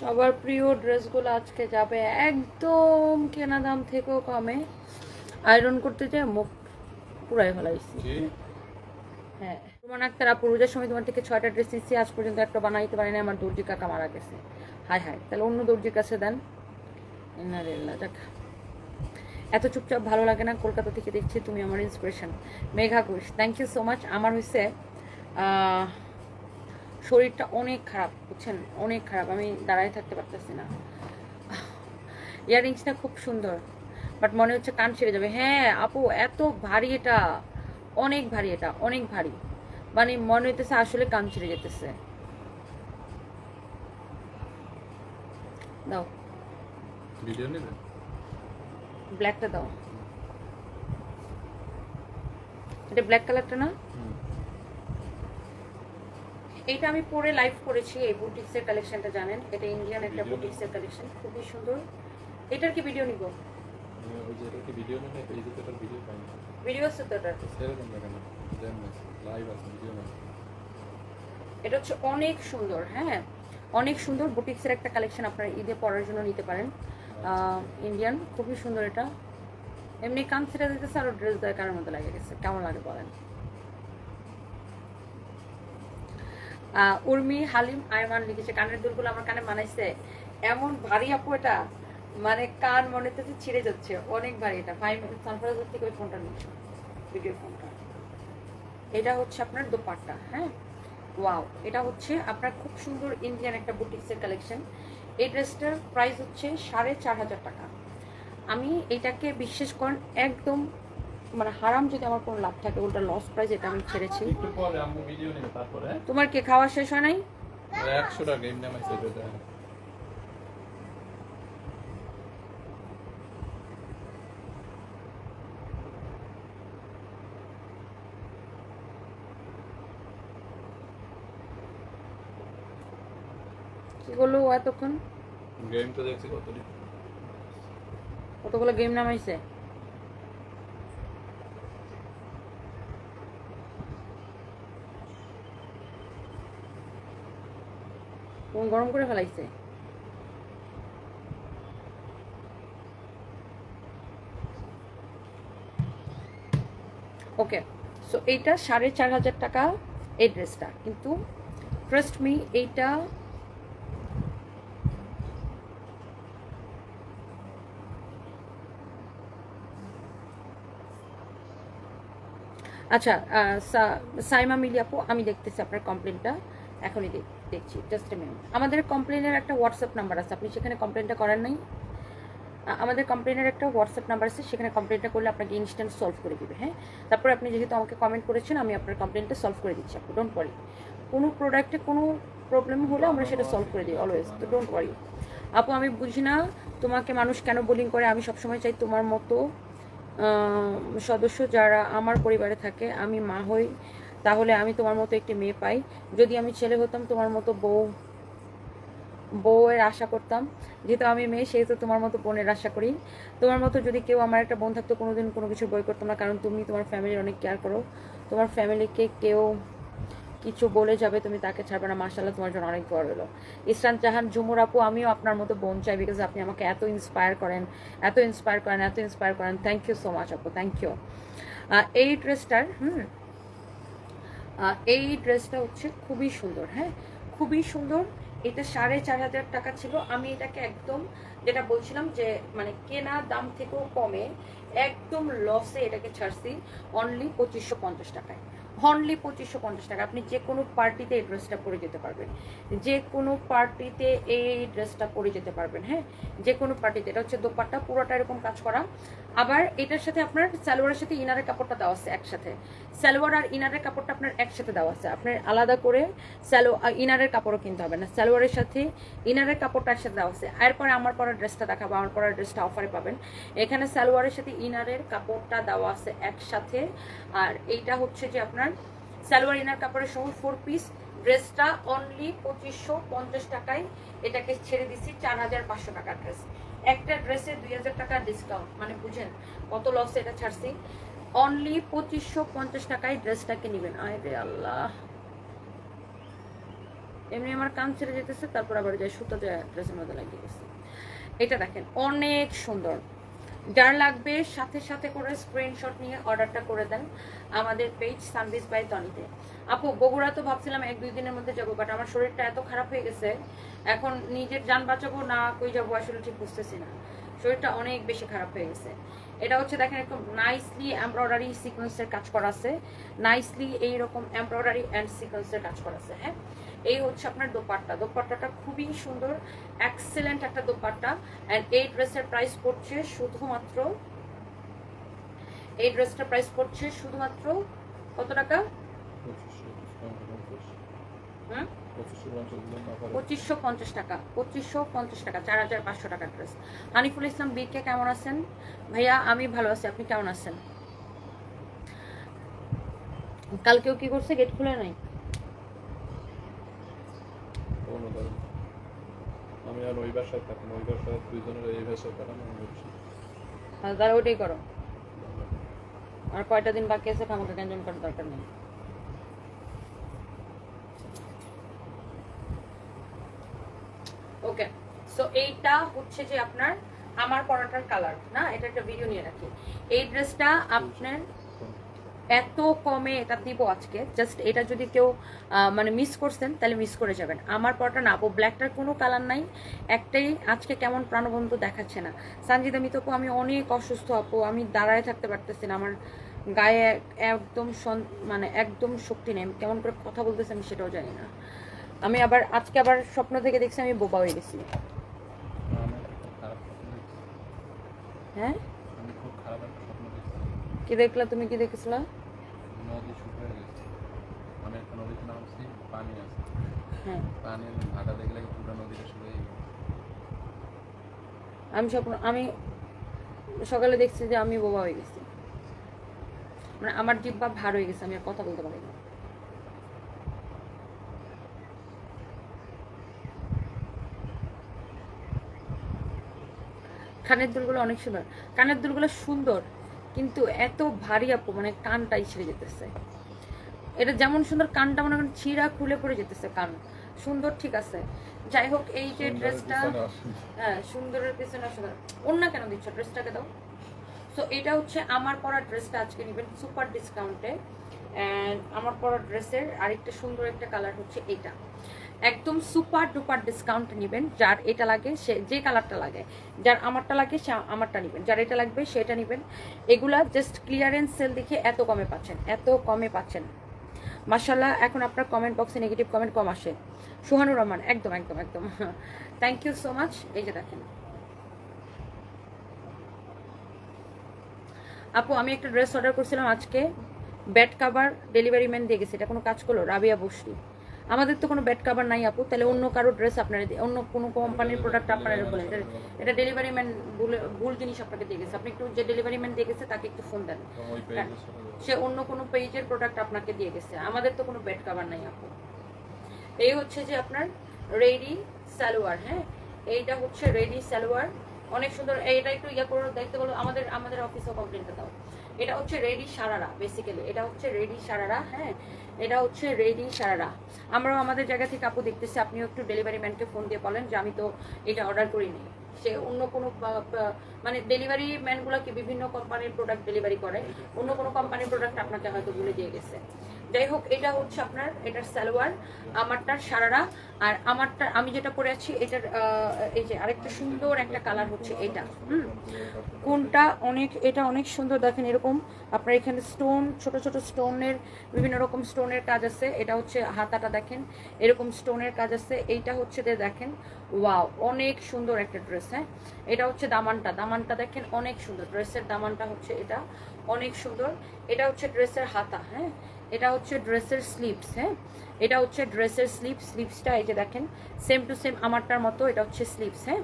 সবার প্রিয় ড্রেসগুলো আজকে যাবে একদম কেনা দাম থেকেও কমে। আয়রন করতে যেয়ে মুখ পুরাই ফেলাইছি হ্যাঁ। তোমার আক্তার আপু রোজার সময় তোমার থেকে ছয়টা ড্রেস নিচ্ছি আজ পর্যন্ত একটা বানাইতে পারি না আমার দর্জি কাকা মারা গেছে। হায় হায় তাহলে অন্য দর্জির কাছে দেন। ইনারিল্লা যাক। এত চুপচাপ ভালো লাগে না কলকাতা থেকে দেখছি তুমি আমার inspiration Megha Ghosh thank you so much আমার হয়েছে আহ, শরীরটা অনেক খারাপ বুঝছেন? অনেক খারাপ আমি দাঁড়ায় থাকতে পারতেছি না। ইয়াররিংসটা খুব সুন্দর বাট মনে হচ্ছে কান ছেড়ে যাবে। হ্যাঁ আপু এত ভারী এটা। অনেক ভারী এটা অনেক ভারী। মানে মনে হইতেছে আসলে কান ছেড়ে যেতেছে। দাও। ভিডিও নেবে? ব্ল্যাকটা দাও। এটা ব্ল্যাক কালারটা না? এইটা আমি পরে লাইভ করেছি এই বুটিক্সের কালেকশনটা জানেন? এটা ইন্ডিয়ান একটা বুটিক্সের কালেকশন খুবই সুন্দর। এটার কি ভিডিও নিব? এটা ভিডিও আছে তো লাইভ আছে না এটা হচ্ছে অনেক সুন্দর হ্যাঁ? অনেক সুন্দর বুটিক্সের একটা কালেকশন আপনারা ঈদে পরার জন্য নিতে পারেন। ইন্ডিয়ান খুবই সুন্দর এটা। এমনি কান ছেড়ে দিতেছে আরও ড্রেস দেয় কারোর মতো লাগে গেছে। কেমন লাগে বলেন আহ, উর্মি, হালিম, আয়মান লিখেছে, কানের দুলগুলো আমার কানে মানাইছে। এমন ভারী আপু এটা মানে কান মনে হচ্ছে ছিঁড়ে যাচ্ছে। অনেক ভারী এটা। ফাইভ সানফ্লাওয়ার থেকে ওই ফোনটা নিচ্ছ ভিডিও ফোনটা। এটা হচ্ছে আপনার দোপাট্টা হ্যাঁ? ওয়াও, এটা হচ্ছে আপনার খুব সুন্দর ইন্ডিয়ান একটা বুটিক্সের কালেকশন। এই ড্রেসটার প্রাইস হচ্ছে সাড়ে চার হাজার টাকা। আমি এটাকে বিশ্বাস করেন, একদম মানে হারাম যদি আমার কোনো লাভ থাকে ওটা লস প্রাইস এটা আমি ছেড়েছি। তোমার কি খাওয়া শেষ হয় নাই? একশো টাকা এমনি দেয় কি করল এতক্ষণ? গেম তো দেখছি কতগুলো গেম নামাইছে? গরম করে ফেলাইছে। ওকে সো এইটা সাড়ে চার হাজার টাকা এই ড্রেসটা। কিন্তু ট্রাস্ট মি এইটা আচ্ছা সাইমা মিলিয়াপু আমি দেখতেছি আপনার কমপ্লেনটা এখনই দেখ- দেখছি জাস্ট মিনিট আমাদের কমপ্লেনের একটা হোয়াটসঅ্যাপ নাম্বার আছে, আপনি সেখানে কমপ্লেনটা করার নাই? আমাদের কমপ্লেনের একটা হোয়াটসঅ্যাপ নাম্বার আছে, সেখানে কমপ্লেনটা করলে আপনাকে ইনস্ট্যান্ট সলভ করে দিবে হ্যাঁ? তারপরে আপনি যেহেতু আমাকে কমেন্ট করেছেন, আমি আপনার কমপ্লেনটা সলভ করে দিচ্ছি, আপু ডোন্ট ওয়ারি কোনো প্রোডাক্টে কোনো প্রবলেম হলে আমরা সেটা সলভ করে দিই অলওয়েজ তো ডোন্ট ওয়ারি আপু, আমি বুঝি না তোমাকে মানুষ কেন বোলিং করে? আমি সবসময় চাই তোমার মতো সদস্য যারা আমার পরিবারে থাকে, আমি মা হই তাহলে আমি তোমার মতো একটি মেয়ে পাই। যদি আমি ছেলে হতাম, তোমার মতো বউ, বউয়ের আশা করতাম। যেহেতু আমি মেয়ে, সেহেতু তোমার মতো বোনের আশা করি। তোমার মতো যদি কেউ আমার একটা বোন থাকতো কোনোদিন কোনো কিছু বই করতাম না, কারণ তুমি তোমার ফ্যামিলির অনেক কেয়ার করো। তোমার ফ্যামিলিকে কেউ কিছু বলে যাবে, তুমি তাকে ছাড়বে না। মার্শাল্লাহ তোমার জন্য অনেক দোয়া রইল ইসরান জাহান, ঝুমুর আপু, আমিও আপনার মতো বোন চাই বিকজ আপনি আমাকে এত ইন্সপায়ার করেন, এত ইন্সপায়ার করেন, এত ইন্সপায়ার করেন। থ্যাংক ইউ সো মাচ আপু থ্যাংক ইউ এই ড্রেসটার হুম এই ড্রেসটা হচ্ছে খুবই সুন্দর হ্যাঁ? খুবই সুন্দর। এটা সাড়ে চার হাজার টাকা ছিল। আমি এটাকে একদম যেটা বলছিলাম যে মানে কেনা দাম থেকেও কমে একদম লসে এটাকে ছাড়ছি অনলি পঁচিশশো পঞ্চাশ টাকায়। অনলি পঁচিশশো পঞ্চাশ টাকা। আপনি যে কোনো পার্টিতে এই ড্রেসটা পরে যেতে পারবেন। যে কোনো পার্টিতে এই ড্রেসটা পরে যেতে পারবেন হ্যাঁ? যে কোনো পার্টিতে। এটা হচ্ছে দোপাট্টা, পুরোটা এরকম কাজ করা। আবার এটার সাথে আপনার সালোয়ারের সাথে ইনারের কাপড়টা দেওয়া আছে একসাথে। সালোয়ার আর ইনারের কাপড়টা আপনার একসাথে দেওয়া আছে। আপনার আলাদা করে স্যালো ইনারের কাপড়ও কিনতে হবে না। সালোয়ারের সাথে ইনারের কাপড়টা একসাথে দেওয়া আছে। এরপরে আমার পরা ড্রেসটা দেখাবো। আমার পরা ড্রেসটা অফারে পাবেন। এখানে সালোয়ারের সাথে ইনারের কাপড়টা দেওয়া আছে একসাথে। আর এইটা হচ্ছে যে আপনার সালোয়ার, ইনার কাপড়ের সহ ফোর পিস ড্রেসটা অনলি পঁচিশশো পঞ্চাশ টাকায়। এটাকে ছেড়ে দিচ্ছি চার হাজার পাঁচশো টাকার ড্রেস একটা ড্রেসে দুই হাজার টাকার ডিসকাউন্ট মানে বুঝেন কত লসে এটা ছাড়ছি। অনলি পঁচিশশো পঞ্চাশ টাকায় ড্রেসটাকে নেবেন। আয় রে আল্লাহ। এমনি আমার কাম ছেড়ে যেতেছে, তারপর আবার যাই সুতো ড্রেসের মধ্যে লাগিয়ে গেছে এটা দেখেন, অনেক সুন্দর। যার লাগবে সাথে সাথে করে স্ক্রিনশট নিয়ে অর্ডারটা করে দেন। আমাদের পেজ সানবিস বাই তনিতে আপু, বগুড়া তো ভাবছিলাম এক দুই দিনের মধ্যে যাব বাট আমার শরীরটা এত খারাপ হয়ে গেছে, এখন নিজের যান বাঁচাবো না কই যাব আসলে ঠিক বুঝতেছি না। শরীরটা অনেক বেশি খারাপ হয়ে গেছে। এটা হচ্ছে দেখেন একদম নাইসলি এমব্রয়ডারি সিকোয়েন্সের কাজ করা আছে। নাইসলি এইরকম এমব্রয়ডারি অ্যান্ড সিকোয়েন্সের কাজ করা আছে হ্যাঁ? এই হচ্ছে আপনার দোপাট্টা। দোপাট্টাটা খুবই সুন্দর এক্সেলেন্ট একটা দোপাট্টা। অ্যান্ড এই ড্রেসের প্রাইস পড়ছে শুধুমাত্র এই ড্রেসটা প্রাইস পড়ছে শুধুমাত্র কত টাকা? পঁচিশশো পঞ্চাশ হুম পঁচিশশো টাকা। পঁচিশশো পঞ্চাশ টাকা চার হাজার পাঁচশো টাকার ড্রেস হানিফুল ইসলাম বীরকে কেমন আছেন? ভাইয়া আমি ভালো আছি। আপনি কেমন আছেন? কালকেও কি করছে? গেট খুলে নাই? আমি আর ওই বাসায় থাকি ওই বাসায় দুইজনের এই বাসায় বলছি তাহলে ওইটাই করো। আর কয়টা দিন বাকি আছে আমাকে টেনশন করার দরকার নেই? ওকে সো এইটা হচ্ছে যে আপনার আমার পরাটার কালার না? এটা একটা ভিডিও নিয়ে রাখি। এই ড্রেসটা আপনার এত কমে এটা দিব আজকে। জাস্ট এটা যদি কেউ মানে মিস করছেন তাহলে মিস করে যাবেন। আমার পরটা না আপু ব্ল্যাকটার কোনো কালার নাই। একটাই আজকে কেমন প্রাণবন্ত দেখাচ্ছে না। সঞ্জিদা মিতপু আমি অনেক অসুস্থ আপু আমি দাঁড়ায় থাকতে পারতেছি না। আমার গায়ে একদম মানে একদম শক্তি নেই। কেমন করে কথা বলতেছি আমি সেটাও জানি না। আমি আবার আজকে আবার স্বপ্ন থেকে দেখছি আমি বোবা হয়ে গেছি। হ্যাঁ? কি দেখলা? তুমি কি দেখেছিলা? নদী শুকিয়ে গেছে। আমি একটা নদীতে নামছি পানি আছে। হ্যাঁ। পানির ভাটা দেখলে পুরো নদীটা শুকিয়ে গেছে। আমি স্বপ্ন আমি সকালে দেখছি যে আমি বোবা হয়ে গেছি। মানে আমার জিব্বা ভার হয়ে গেছে আমি আর কথা বলতে পারি না। কানের দুলগুলো অনেক সুন্দর। কানের দুলগুলো সুন্দর। কিন্তু এত ভারী আপু মানে কানটাই ছিঁড়ে যেতেছে। এটা যেমন সুন্দর কানটা মনে করেন ছিঁড়া খুলে পড়ে যেতেছে কান। সুন্দর ঠিক আছে। যাই হোক এই যে ড্রেসটা হ্যাঁ সুন্দরের পিছনে সুন্দর অন্য কেন দিচ্ছ ড্রেসটাকে দাও? সো এটা হচ্ছে আমার পরা ড্রেসটা আজকে নেবেন সুপার ডিসকাউন্টে। অ্যান্ড আমার পরা ড্রেসের আরেকটা সুন্দর একটা কালার হচ্ছে এটা। একদম সুপার ডুপার ডিসকাউন্ট নেবেন, যার এটা লাগে, সে যে কালারটা লাগে, যার আমারটা লাগে, সে আমারটা নেবেন, যার এটা লাগবে, সেটা নেবেন। এগুলা জাস্ট ক্লিয়ারেন্স সেল দেখে এত কমে পাচ্ছেন, এত কমে পাচ্ছেন। মাসাল্লাহ এখন আপনার কমেন্ট বক্সে নেগেটিভ কমেন্ট কম আসে। সুহানুর রহমান, একদম একদম একদম। থ্যাংক ইউ সো মাচ এই যে দেখেন। আপু, আমি একটা ড্রেস অর্ডার করছিলাম আজকে। বেড কাভার ডেলিভারি ম্যান দিয়ে গেছে, এটা কোনো কাজ করল? রাবিয়া বসরি। আমাদের তো কোনো বেড কাভার নাই আপু। তাহলে অন্য কারও ড্রেস আপনারা অন্য কোনো কোম্পানির প্রোডাক্ট আপনারা বলেন। এটা- ডেলিভারি ম্যান ভুল জিনিস আপনাকে দিয়ে গেছে। আপনি একটু যে ডেলিভারি ম্যান দিয়ে গেছে তাকে একটু ফোন দেন। পেজের সে অন্য কোনো পেজের প্রোডাক্ট আপনাকে দিয়ে গেছে। আমাদের তো কোনো বেড কাভার নাই আপু। এই হচ্ছে যে আপনার রেডি সালোয়ার হ্যাঁ? এইটা হচ্ছে রেডি সালোয়ার। অনেক সুন্দর। এইটা একটু ইয়া করে দেখতে বলো আমাদের আমাদের অফিসেও কমপ্লেনটা দাও। এটা হচ্ছে রেডি সারারা বেসিক্যালি এটা হচ্ছে রেডি সারারা হ্যাঁ? এটা হচ্ছে রেডি সারারা। আমরাও আমাদের জায়গা থেকে আপু দেখতেছি, আপনিও একটু ডেলিভারি ম্যানকে ফোন দিয়ে বলেন যে আমি তো এটা অর্ডার করিনি সে অন্য কোনো মানে ডেলিভারি ম্যানগুলোকে বিভিন্ন কোম্পানির প্রোডাক্ট ডেলিভারি করে, অন্য কোনো কোম্পানির প্রোডাক্ট আপনাকে হয়তো ভুলে দিয়ে গেছে। যাই হোক এটা হচ্ছে আপনার, এটার সালোয়ার, আমারটার সারারা, আর আমারটা আমি যেটা পরে আছি, এটার এই যে আরেকটা সুন্দর একটা কালার হচ্ছে এটা, হুম? কোনটা অনেক, এটা অনেক সুন্দর, দেখেন এরকম, আপনার এখানে স্টোন ছোট ছোট স্টোনের বিভিন্ন রকম স্টোনের কাজ আছে, এটা হচ্ছে হাতাটা দেখেন, এরকম স্টোনের কাজ আছে, এইটা হচ্ছে যে দেখেন, ওয়াও, অনেক সুন্দর একটা ড্রেস হ্যাঁ? এটা হচ্ছে দামানটা দামানটা দেখেন, অনেক সুন্দর, ড্রেসের দামানটা হচ্ছে এটা, অনেক সুন্দর, এটা হচ্ছে ড্রেসের হাতা হ্যাঁ? এটা হচ্ছে ড্রেসের স্লিপস হ্যাঁ? এটা হচ্ছে ড্রেসের স্লিপ স্লিপসটা এই যে দেখেন সেম টু সেম আমারটার মতো, এটা হচ্ছে স্লিপস হ্যাঁ?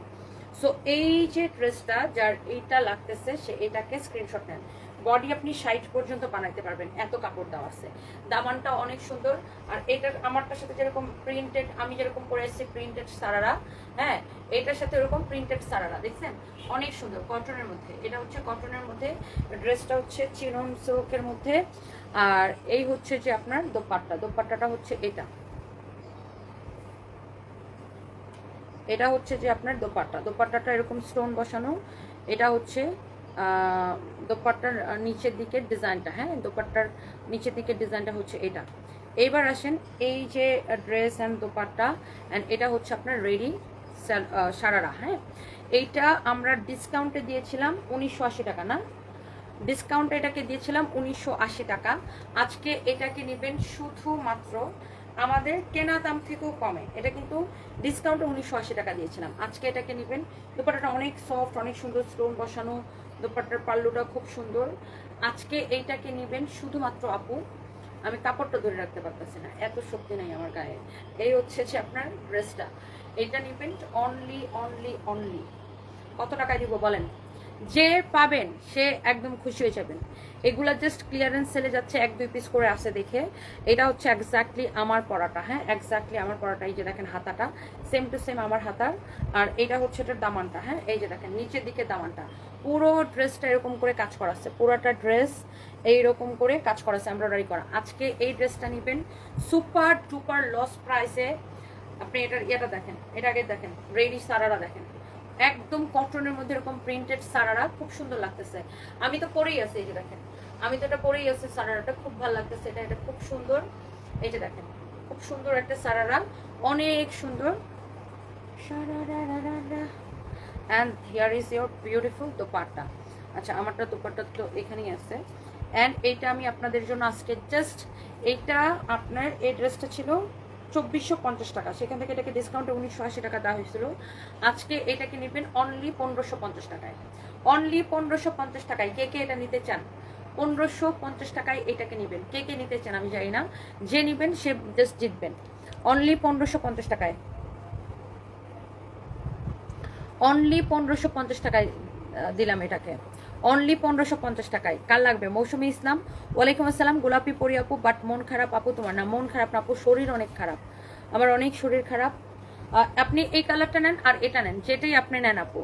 সো এই যে ড্রেসটা যার এইটা লাগতেছে, সে এটাকে স্ক্রিনশট নেন। বডি আপনি সাইড পর্যন্ত বানাইতে পারবেন, এত কাপড় দেওয়া আছে। দামানটা অনেক সুন্দর, আর এটার আমারটার সাথে যেরকম প্রিন্টেড আমি যেরকম পরে এসেছি প্রিন্টেড সারারা হ্যাঁ? এটার সাথে ওরকম প্রিন্টেড সারারা, দেখছেন? অনেক সুন্দর কটনের মধ্যে। এটা হচ্ছে কটনের মধ্যে, ড্রেসটা হচ্ছে চিনন সিল্কের মধ্যে। আর এই হচ্ছে যে আপনার দোপাট্টা। দোপাট্টাটা হচ্ছে এটা। এটা হচ্ছে যে আপনার দোপাট্টা। দোপাট্টাটা এরকম স্টোন বসানো। এটা হচ্ছে দোপাট্টার নিচের দিকের ডিজাইনটা হ্যাঁ দোপাট্টার নিচের দিকের ডিজাইনটা হচ্ছে এটা। এইবার আসেন, এই যে ড্রেস অ্যান্ড দোপাট্টা অ্যান্ড এটা হচ্ছে আপনার রেডি সারারা। হ্যাঁ এইটা আমরা ডিসকাউন্টে দিয়েছিলাম উনিশশো আশি টাকা, না? ডিসকাউন্টে এটাকে দিয়েছিলাম উনিশশো আশি টাকা। আজকে এটাকে নেবেন শুধুমাত্র আমাদের কেনা দাম থেকেও কমে। এটা কিন্তু ডিসকাউন্টে উনিশশো আশি টাকা দিয়েছিলাম। আজকে এটাকে নেবেন দুপাটাটা অনেক সফট অনেক সুন্দর স্টোন বসানো, দোপাট্টার পাল্লুটা খুব সুন্দর। আজকে এইটাকে নেবেন শুধুমাত্র আপু, আমি কাপড়টা ধরে রাখতে পারতেছি না, এত শক্তি নেই আমার গায়ে। এই হচ্ছে যে আপনার ড্রেসটা এটা নেবেন অনলি অনলি অনলি কত টাকায় দিব বলেন? যে পাবেন, সে একদম খুশি হয়ে যাবেন। এগুলা জাস্ট ক্লিয়ারেন্স সেলে যাচ্ছে, এক, দুই পিস করে আসে দেখে। এটা হচ্ছে এক্স্যাক্টলি আমার পরাটা হ্যাঁ? এক্স্যাক্টলি আমার পরাটা, এই যে দেখেন হাতাটা। সেম টু সেম আমার হাতার। আর এটা হচ্ছে এটার দামানটা হ্যাঁ? এই যে দেখেন, নিচের দিকে দামানটা। পুরো ড্রেসটা এরকম করে কাজ করা পুরোটা ড্রেস এইরকম করে কাজ করা আছে এমব্রয়ডারি করা। আজকে এই ড্রেসটা নেবেন সুপার টুপার লস প্রাইসে আপনি এটার ইয়েটা দেখেন এটা আগে দেখেন, রেডি সারারা দেখেন। একদম কটনের মধ্যে এরকম প্রিন্টেড সারারা খুব সুন্দর লাগতেছে। আমি তো পরেই আছি এই যে দেখেন। আমি তো এটা পরেই আছি, সারারাটা খুব ভালো লাগতেছে, এটা এটা খুব সুন্দর। এই যে দেখেন, খুব সুন্দর একটা সারারা অনেক সুন্দর। And here is your beautiful dupatta. আচ্ছা আমারটা দোপাট্টা তো এখানেই আছে। অ্যান্ড এইটা আমি আপনাদের জন্য আজকে জাস্ট এইটা আপনার এই ড্রেসটা ছিল চব্বিশশো পঞ্চাশ টাকা। সেখান থেকে এটাকে ডিসকাউন্টে উনিশশো আশি টাকা দেওয়া হয়েছিল। আজকে এটাকে নেবেন অনলি পনেরোশো পঞ্চাশ টাকায়। অনলি পনেরোশো পঞ্চাশ টাকায় কে কে এটা নিতে চান? পনেরোশো পঞ্চাশ টাকায় এটাকে নেবেন। কে কে নিতে চান আমি জানি না। যে নেবেন সে জাস্ট জিতবেন। অনলি পনেরোশো পঞ্চাশ টাকায়। অনলি পনেরোশো পঞ্চাশ টাকায় দিলাম এটাকে। অনলি পনেরোশো পঞ্চাশ টাকায়। কার লাগবে? মৌসুমি ইসলাম। ওয়ালাইকুম আসসালাম, গোলাপি পরি আপু বাট মন খারাপ আপু তোমার না। মন খারাপ না আপু, শরীর অনেক খারাপ। আমার অনেক শরীর খারাপ। আপনি এই কালারটা নেন আর এটা নেন। যেটাই আপনি নেন আপু।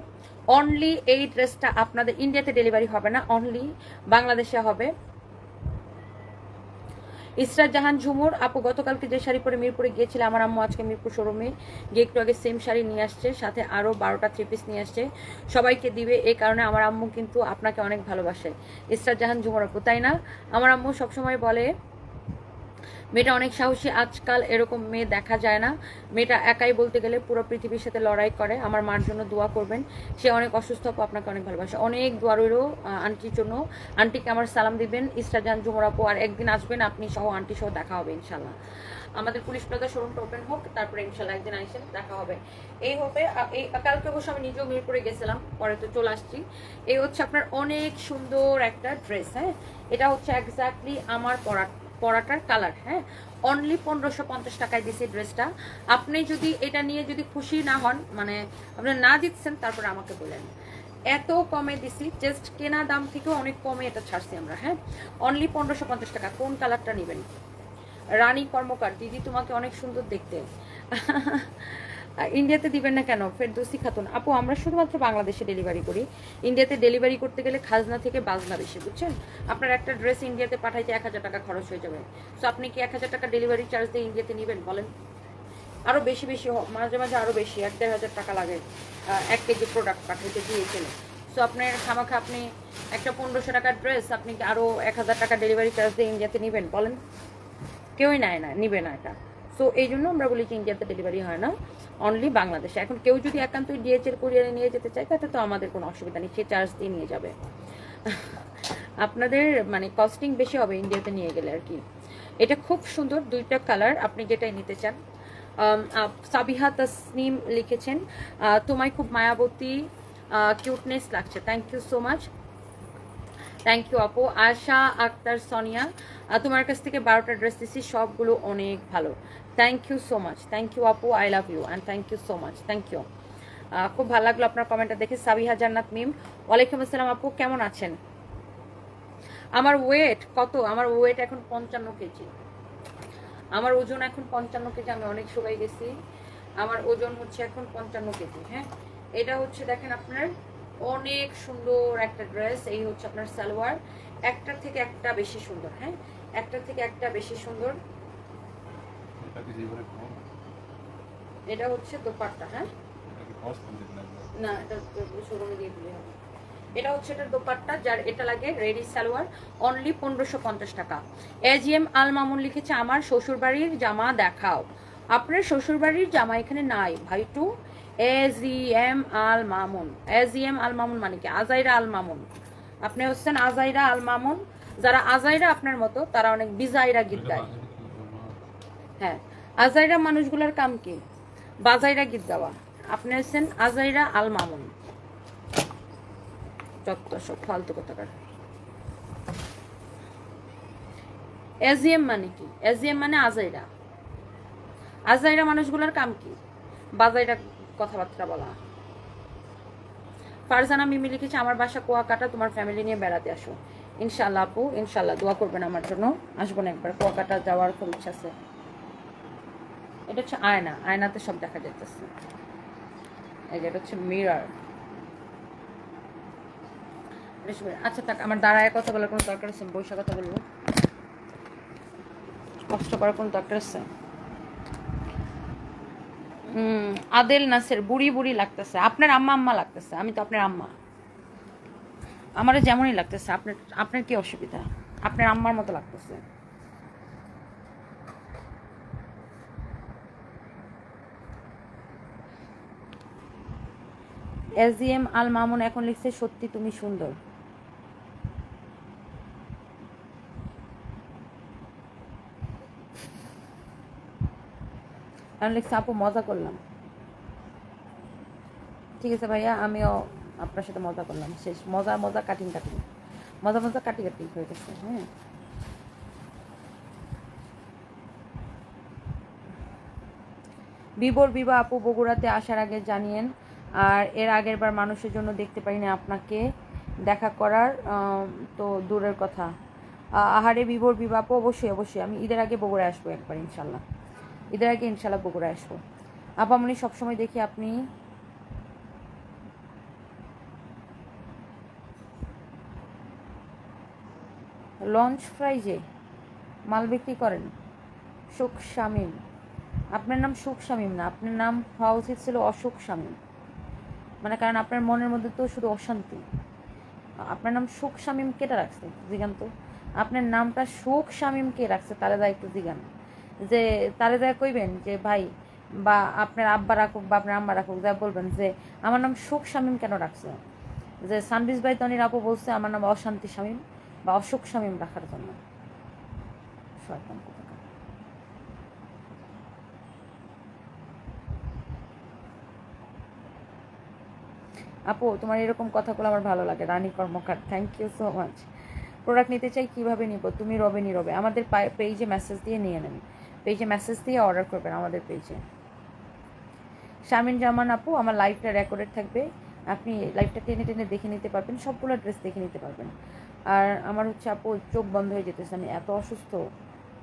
অনলি এই ড্রেসটা আপনাদের ইন্ডিয়াতে ডেলিভারি হবে না। অনলি বাংলাদেশে হবে। ইসরাত জাহান ঝুমুর, আপু, গতকালকে যে শাড়ি পরে মিরপুরে গিয়েছিল, আমার আম্মু আজকে মিরপুর শোরুমে, গিয়ে একটু আগে সেম শাড়ি নিয়ে আসছে, সাথে আরও বারোটা থ্রি পিস নিয়ে আসছে। সবাইকে দিবে এ কারণে আমার আম্মু কিন্তু আপনাকে অনেক ভালোবাসে। ইসরাত জাহান ঝুমুর আপু, তাই না? আমার আম্মু সবসময় বলে মেয়েটা অনেক সাহসী, আজকাল এরকম মেয়ে দেখা যায় না। মেয়েটা একাই বলতে গেলে পুরো পৃথিবীর সাথে লড়াই করে। আমার মার জন্য দোয়া করবেন। সে অনেক অসুস্থ, আপু, আপনাকে অনেক ভালোবাসে। অনেক দোয়া রইল আন্টির জন্য। আন্টিকে আমার সালাম দিবেন। ইস্টাজান জুমর আপু, আর একদিন আসবেন আপনি সহ, আন্টি সহ দেখা হবে ইনশাল্লাহ আমাদের পুলিশ প্লাজা শোরুমটা ওপেন হোক, তারপরে ইনশাল্লাহ একদিন আসেন দেখা হবে। এই হবে এই, কালকে অবশ্য আমি নিজেও মিরপুরে গেছিলাম, পরে তো চলে আসছি। এই হচ্ছে আপনার অনেক সুন্দর একটা ড্রেস হ্যাঁ? এটা হচ্ছে এক্স্যাক্টলি আমার পরা পরাটার কালার হ্যাঁ? অনলি পনেরোশো পঞ্চাশ টাকায় দিছি ড্রেসটা আপনি যদি এটা নিয়ে যদি খুশি না হন মানে আপনি না দিচ্ছেন, তারপর আমাকে বলেন। এত কমে দিছি জাস্ট কেনা দাম থেকেও অনেক কমে এটা ছাড়ছি আমরা হ্যাঁ? অনলি পনেরোশো পঞ্চাশ টাকা, কোন কালারটা নেবেন? রানী কর্মকার, দিদি তোমাকে অনেক সুন্দর দেখতে। ইন্ডিয়াতে দিবেন না কেন? ফেরদৌসি খাতুন। আপু, আমরা শুধুমাত্র বাংলাদেশে ডেলিভারি করি। ইন্ডিয়াতে ডেলিভারি করতে গেলে খাজনা থেকে বাজনা বেশি, বুঝছেন? আপনার একটা ড্রেস ইন্ডিয়াতে পাঠাইতে এক হাজার টাকা খরচ হয়ে যাবে। সো আপনি কি এক হাজার টাকা ডেলিভারি চার্জ দিয়ে ইন্ডিয়াতে নেবেন? বলেন। আরও বেশি বেশি মাঝে মাঝে আরও বেশি, এক দেড় হাজার টাকা লাগে এক কেজি প্রোডাক্ট পাঠাইতে দিয়েছেন। সো আপনার খামাখা আপনি একটা পনেরোশো টাকার ড্রেস আপনি আরও এক হাজার টাকা ডেলিভারি চার্জ দিয়ে ইন্ডিয়াতে নেবেন? বলেন। কেউই নেয় না, নিবে না এটা। সো এই জন্য আমরা বলি যে ইন্ডিয়াতে ডেলিভারি হয় না। অনলি বাংলাদেশে এখন কেউ যদি একান্তই ডিএচএল কুরিয়ারে নিয়ে যেতে চায়, তাতে তো আমাদের কোনো অসুবিধা নেই। সে চার্জ দিয়ে নিয়ে যাবে। আপনাদের মানে কস্টিং বেশি হবে ইন্ডিয়াতে নিয়ে গেলে আর কি। এটা খুব সুন্দর দুইটা কালার আপনি যেটাই নিতে চান। সাবিহা তসনিম লিখেছেন তোমায় খুব মায়াবতী কিউটনেস লাগছে। Thank you so much thank you আপু। আশা, আক্তার, সোনিয়া তোমার কাছ থেকে বারোটা ড্রেস দিচ্ছি সবগুলো অনেক ভালো। Thank you so much thank you আপু I love you and thank you so much thank you খুব ভালো লাগল আপনার কমেন্টটা দেখে। সাবিহা জান্নাত মিম ওয়ালাইকুম আসসালাম, আপু, কেমন আছেন? আমার ওয়েট কত? আমার ওয়েট এখন পঞ্চান্ন কেজি আমার ওজন এখন পঞ্চান্ন কেজি আমি অনেক সবাই গেছি। আমার ওজন হচ্ছে এখন পঞ্চান্ন কেজি হ্যাঁ? এটা হচ্ছে দেখেন আপনার অনেক সুন্দর একটা ড্রেস এই হচ্ছে আপনার সালোয়ার। একটার থেকে একটা বেশি সুন্দর হ্যাঁ? একটার থেকে একটা বেশি সুন্দর। এটা এটা হচ্ছে দোপাট্টা হ্যাঁ? এটা না এটা শোরুমে দিয়ে দিলে হবে। এটা হচ্ছে এটার দোপাট্টা যার এটা লাগে রেডি সালোয়ার অনলি পনেরোশো পঞ্চাশ টাকা। এজিএম আল মামুন লিখেছে আমার শ্বশুরবাড়ির জামা দেখাও। আপনার শ্বশুরবাড়ির জামা এখানে নাই ভাই to AGM Al Mamun. AGM Al Mamun মানে কি? আজাইরা আল মামুন। আপনি হচ্ছেন আজাইরা আল মামুন। যারা আজাইরা আপনার মতো তারা অনেক বিজাইরা গীত গায় হ্যাঁ আজাইরা মানুষগুলার কাম কি? বাজাইরা গীত গাওয়া। আপনি হচ্ছেন আজাইরা আল মামুন। যত সব ফালতু কথাকার। এজিএম মানে কি? এজিএম মানে আজাইরা। আজাইরা মানুষগুলোর কাম কি? বাজাইরা কথাবার্তা বলা। ফারজানা মিমি লিখেছে আমার বাসা কুয়াকাটা, তোমার ফ্যামিলি নিয়ে বেড়াতে আসো। ইনশাল্লাহ আপু ইনশাল্লাহ দোয়া করবেন আমার জন্য। আসব না একবার, কুয়াকাটা যাওয়ার খুব ইচ্ছা আছে। এটা হচ্ছে আয়না, আয়নাতে সব দেখা যাইতেছে। এই যে এটা হচ্ছে মিরার আচ্ছা থাক, আমার দাঁড়ায় কথা বলার কোনো দরকার আছে? বৈশা কথা বলব। কষ্ট করার কোনো দরকার আছে? আদেল নাসের বুড়ি বুড়ি লাগতেছে। আপনার আম্মা আম্মা লাগতেছে। আমি তো আপনার আম্মা। আমারও যেমনই লাগতেছে। আপনার আপনার কি অসুবিধা? আপনার আম্মার মতো লাগতেছে। এসডিএম আল মামুন এখন লিখছে, সত্যি তুমি সুন্দর। এখন লিখছে, আপু, মজা করলাম। ঠিক আছে ভাইয়া, আমিও আপনার সাথে মজা করলাম, শেষ। মজা মজা, কাটিং কাটিং। মজা মজা, কাটি, কাটিং হয়ে গেছে হ্যাঁ। বিবর বিবাহ, আপু, বগুড়াতে আসার আগে জানিয়েন আর এর আগের বার মানুষের জন্য দেখতে পারিনি আপনাকে দেখা করার তো দূরের কথা। আহারে বিভোর বিবাহ, অবশ্যই অবশ্যই। আমি ঈদের আগে বগুড়ায় আসব একবার, ইনশাল্লাহ। ঈদের আগে, ইনশাল্লাহ, বগুড়ায় আসব। আপা আপামনি সবসময় দেখি আপনি। লঞ্চ প্রাইজে মাল বিক্রি করেন সুখ শামীম। আপনার নাম সুখ শামীম না, আপনার নাম হওয়া ছিল অসুখ শামীম। মানে কারণ আপনার মনের মধ্যে তো শুধু অশান্তি। আপনার নাম সুখ শামীম কেটা রাখছে? জিগান তো। আপনার নামটা সুখ শামীম কে রাখছে? তারে দা একটু জিগান। যে তারে দা কইবেন যে, ভাই, বা আপনার আব্বা রাখুক বা আপনার আম্মা রাখুক, যা বলবেন যে, আমার নাম সুখ শামীম কেন রাখছে? যে, সানবিজ ভাই তনির আপু বলছে, আমার নাম অশান্তি শামীম বা অসুখ শামীম রাখার জন্য। শয়তান কোথাকার। আপু, তোমার এরকম কথাগুলো আমার ভালো লাগে, Rani Karmakar thank you so much product নিতে চাই, কীভাবে নিব? তুমি রবে নীরবে। আমাদের পেজে মেসেজ দিয়ে নিয়ে নেন। পেজে মেসেজ দিয়ে অর্ডার করবেন আমাদের পেজে শামিন জামান আপু, আমার লাইভটা রেকর্ডেড থাকবে। আপনি লাইফটা টেনে টেনে দেখে নিতে পারবেন, সবগুলো ড্রেস দেখে নিতে পারবেন। আর আমার হচ্ছে আপু, চোখ বন্ধ হয়ে যেতেছে, আমি এত অসুস্থ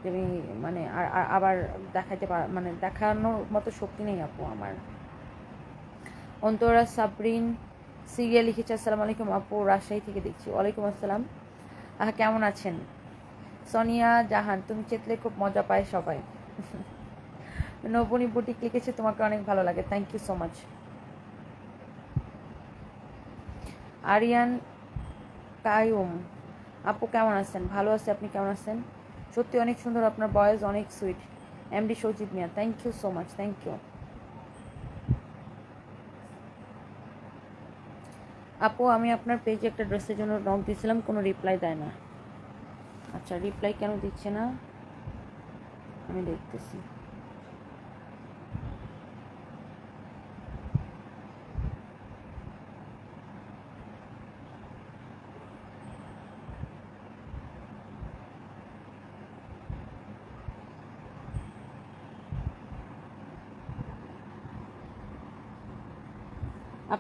যে আমি মানে আর- আবার দেখাতে পার মানে দেখানোর মতো শক্তি নেই আপু আমার। অন্তরা সাবরিন সিরিয়া লিখেছে, আসসালামু আলাইকুম আপু, রাজশাহী থেকে দেখছি। ওয়ালাইকুম আসসালাম। আহ, কেমন আছেন? সোনিয়া জাহান, তুমি চেতলে খুব মজা পায় সবাই। নবনী বুটিক লিখেছে, তোমাকে অনেক ভালো লাগে। Thank you so much Ariyan Kayum, আপু, কেমন আছেন? ভালো আছে, আপনি কেমন আছেন? সত্যি অনেক সুন্দর, আপনার বয়েস অনেক sweet MD Soujit Mia thank you so much thank you আপু, আমি আপনার পেজে একটা ড্রেসের জন্য নক দিয়েছিলাম, কোনো রিপ্লাই দেয় না। আচ্ছা রিপ্লাই কেন দিচ্ছে না? আমি দেখতেছি।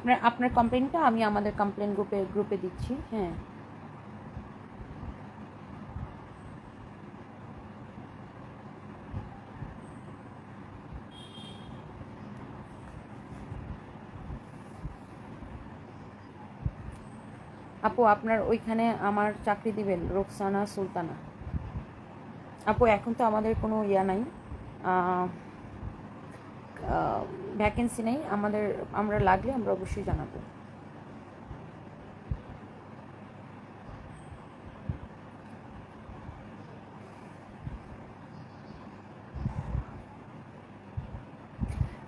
আপনার আপনার কমপ্লেনটা আমি আমাদের কমপ্লেন গ্রুপে গ্রুপে দিচ্ছি হ্যাঁ। আপু, আপনার ওইখানে আমার চাকরি দিবেন, রোকসানা সুলতানা। আপু, এখন তো আমাদের কোনো ইয়া নাই। ভ্যাকেন্সি নেই, আমাদের, আমরা লাগলে আমরা অবশ্যই জানাব।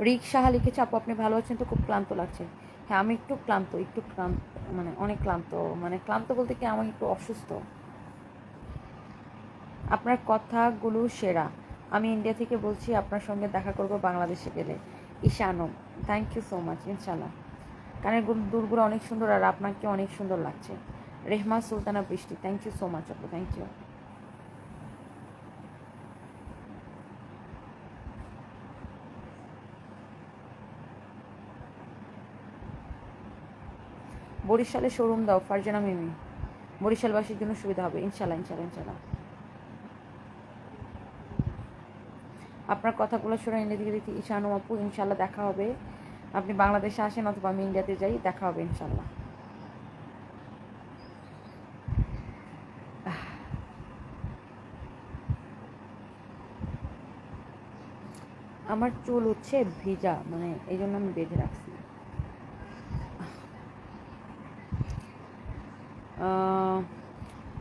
রিক লিখেছে, আপু, আপনি ভালো আছেন তো? খুব ক্লান্ত লাগছে। হ্যাঁ আমি একটু ক্লান্ত একটু ক্লান্ত মানে অনেক ক্লান্ত মানে ক্লান্ত বলতে কি আমি একটু অসুস্থ। আপনার কথাগুলো সেরা। আমি ইন্ডিয়া থেকে বলছি, আপনার সঙ্গে দেখা করব বাংলাদেশে গেলে। ঈশানম। থ্যাংক ইউ সো মাচ ইনশাল্লাহ কানেরগুলো দূরগুলো অনেক সুন্দর আর আপনাকে অনেক সুন্দর লাগছে। Rehma Sultana Brishti thank you so much আপু থ্যাংক ইউ বরিশালে শোরুম দাও, ফারজানা মিমি। বরিশালবাসীর জন্য সুবিধা হবে ইনশাল্লাহ ইনশাল্লাহ ইনশাল্লাহ আপনার কথাগুলো শুনে ইন্ডিয়া থেকে দেখি ঈশানু আপু ইনশাল্লাহ দেখা হবে। আপনি বাংলাদেশে আসেন অথবা আমি ইন্ডিয়াতে যাই, দেখা হবে ইনশাল্লাহ আমার চুল হচ্ছে ভিজা মানে এই জন্য আমি বেঁধে রাখছি।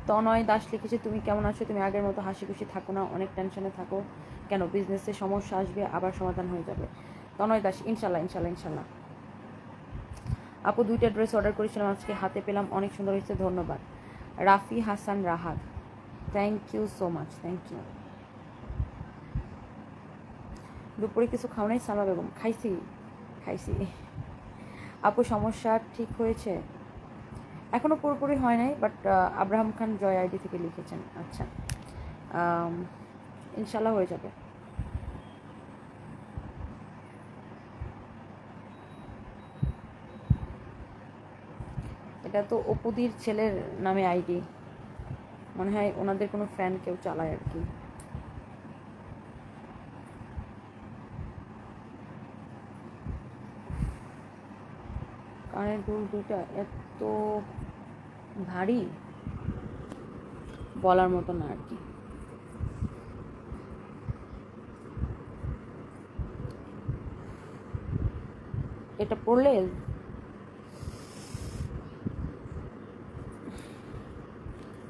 তনয় দাস লিখেছে, তুমি কেমন আছো? তুমি আগের মতো হাসি খুশি থাকো না, অনেক টেনশনে থাকো। কেন বিজনেসে সমস্যা আসবে, আবার সমাধান হয়ে যাবে। তনয় দাস, ইনশাল্লাহ ইনশাল্লাহ ইনশাল্লাহ। আপু, দুইটা ড্রেস অর্ডার করেছিলাম, আজকে হাতে পেলাম, অনেক সুন্দর হয়েছে, ধন্যবাদ। Rafi Hasan Rahat thank you so much thank you দুপুরে কিছু খাও নাই, সালমা বেগম? খাইছি খাইছি। আপু, সমস্যা ঠিক হয়েছে? এখনও পুরোপুরি হয় নাই but Abraham Khan Joy ID থেকে লিখেছেন আচ্ছা। ইনশাল্লাহ হয়ে যাবে। এটা তো অপুদির ছেলের নামে আইডি। মনে হয় ওনাদের কোনো ফ্যান কেউ চালায় আর কি। কানের দুল দুটা এত ভারী বলার মতো না আর কি। এটা পড়লে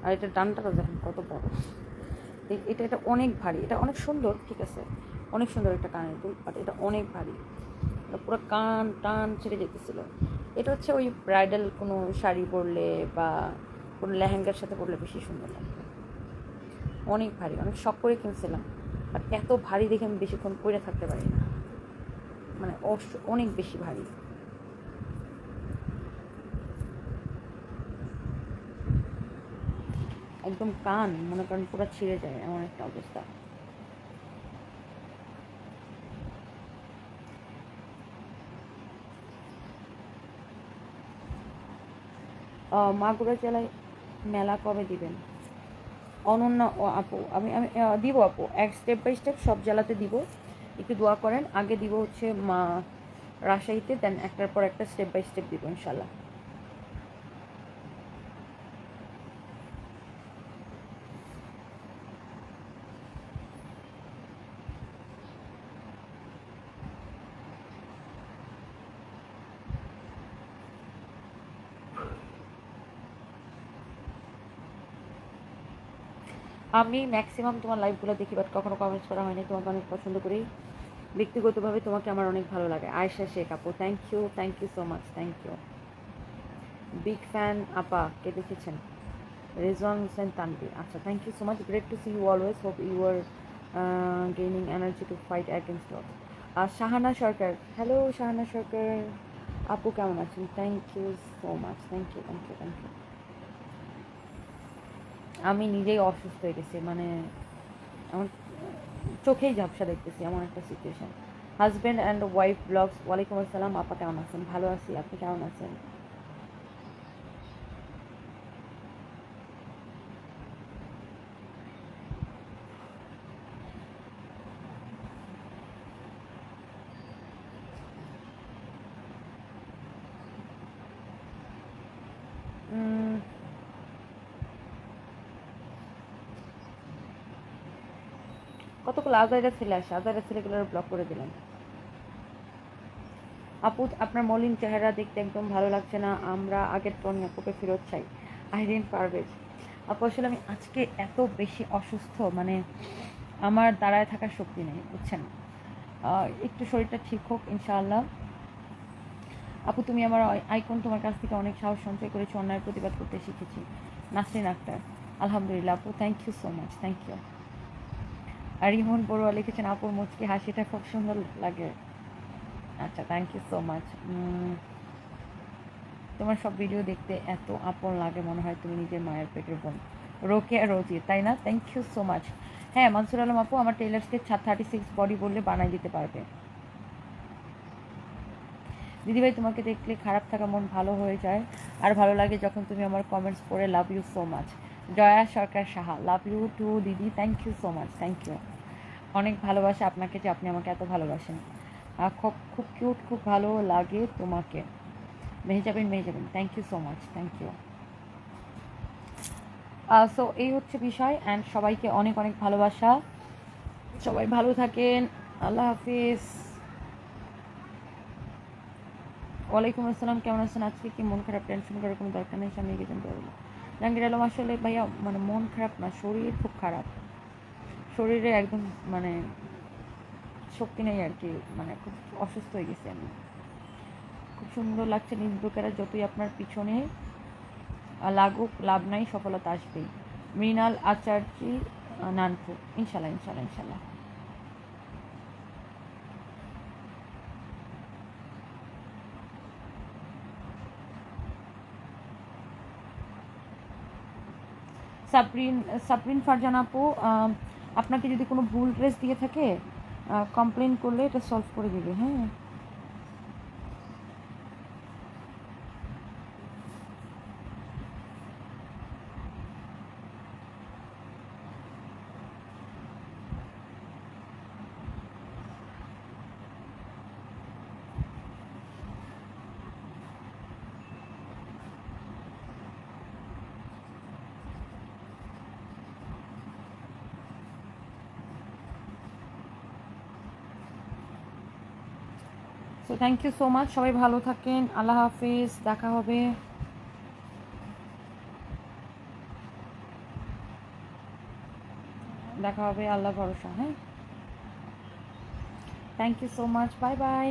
আর এটা ডানটাটা দেখেন কত বড়। এটা এটা অনেক ভারী, এটা অনেক সুন্দর, ঠিক আছে? অনেক সুন্দর একটা কানের দুল বাট এটা অনেক ভারী। পুরো কান টান ছেড়ে যেতেছিল। এটা হচ্ছে ওই ব্রাইডাল কোনো শাড়ি পরলে বা কোনো লেহেঙ্গার সাথে পরলে বেশি সুন্দর লাগবে অনেক ভারী, অনেক শখ করে কিনছিলাম বাট এত ভারী দেখে আমি বেশিক্ষণ পরে থাকতে পারি না। মানে অনেক বেশি ভারী। একদম কান, মনে করেন পুরো ছিঁড়ে যায়, এমন একটা অবস্থা। মাগুরা জেলায় মেলা কবে দিবেন? অনন্য আপু, আমি আমি দিব আপু। এক স্টেপ বাই স্টেপ সব জেলাতে দিব। একটু দোয়া করেন, আগে দিব হচ্ছে মা রাজশাহীতে দেন একটার পর একটা স্টেপ বাই স্টেপ দিব, ইনশাল্লাহ। আমি ম্যাক্সিমাম তোমার লাইভগুলো দেখি বাট কখনো কমেন্টস করা হয়নি, তোমাকে অনেক পছন্দ করি। ব্যক্তিগতভাবে তোমাকে আমার অনেক ভালো লাগে। আয়েশা শেখ আপু thank you thank you so much thank you big fan আপা, কে দেখেছেন? রেজওয়ান হোসেন তানভীর আচ্ছা thank you so much great to see you always hope you are gaining energy to fight against lot R Shahana Sarkar hello Shahana Sarkar, আপু কেমন আছেন? Thank you so much thank you thank you thank you আমি নিজেই অসুস্থ হয়ে গেছি মানে আমার চোখেই ঝাপসা দেখতেছি এমন একটা situation husband and wife blogs ওয়ালাইকুম আসসালাম, আপা কেমন আছেন? ভালো আছি, আপনি কেমন আছেন? কতগুলো আজাইরা ছেলে আসে আজাইরা ছেলেগুলো ব্লক করে দিলাম আপু, আপনার মলিন চেহারা দেখতে একদম ভালো লাগছে না, আমরা আগের টনি আপুকে ফেরত চাই। আইরিন পারভেজ। আপু, আসলে আমি আজকে এত বেশি অসুস্থ মানে আমার দাঁড়ায় থাকার শক্তি নেই, বুঝছেন? একটু শরীরটা ঠিক হোক, ইনশাআল্লাহ। আপু, তুমি আমার আইকন তোমার কাছ থেকে অনেক সাহস সঞ্চয় করেছ অন্যায় প্রতিবাদ করতে শিখেছি। নাসরিন আক্তার, আলহামদুলিল্লাহ আপু thank you so much thank you Rimon Barua লিখেছেন, আপুর মুচকি হাসিটা খুব সুন্দর লাগে। আচ্ছা থ্যাংক ইউ সো মাচ তোমার সব ভিডিও দেখতে এত আপন লাগে মনে হয় তুমি নিজের মায়ের পেটের বোন। রোকে আর রোজি, তাই না? থ্যাংক ইউ সো মাচ হ্যাঁ মানসুর আলম আপু, আমার টেলার্সকে থার্টি সিক্স বডি বললে বানাই দিতে পারবে। দিদিভাই, তোমাকে দেখলে খারাপ থাকা মন ভালো হয়ে যায়। আর ভালো লাগে যখন তুমি আমার কমেন্টস পড়ে love you so much Joya Sarkar Saha, love you too দিদি thank you so much thank you অনেক ভালোবাসা আপনাকে যে আপনি আমাকে এত ভালোবাসেন। খুব খুব কিউট খুব ভালো লাগে তোমাকে। Mehjabin Mehjabin thank you so much thank you so এই হচ্ছে বিষয় অ্যান্ড সবাইকে অনেক অনেক ভালোবাসা। সবাই ভালো থাকেন, আল্লাহ হাফিজ। ওয়ালাইকুম আসসালাম, কেমন আছেন? আজকে কি মন খারাপ টেনশন করার কোনো দরকার নেই? সামনে গেছেন পারব। জাহাঙ্গীর আলম আসলে ভাইয়া মানে মন খারাপ না, শরীর খুব খারাপ। শরীরে একদম মানে শক্তি নেই আর কি মানে খুব অসুস্থ হয়ে গেছি আমি। খুব সুন্দর লাগছে নিজ লোকেরা যতই আপনার পিছনে লাগুক, লাভ নাই, সফলতা আসবেই। মৃণাল আচার্যি নানপুর। ইনশাল্লাহ ইনশাল্লাহ ইনশাল্লাহ। সাবরিন সাপরিন ফারজান আপু আপনাকে যদি কোনো ভুল ড্রেস দিয়ে থাকে কমপ্লেন করলে এটা সলভ করে দেবে হ্যাঁ। থ্যাংক ইউ সো মাচ সবাই ভালো থাকেন। আল্লাহ হাফিজ। দেখা হবে। দেখা হবে। আল্লাহ ভরসা হ্যাঁ? Thank you so much bye bye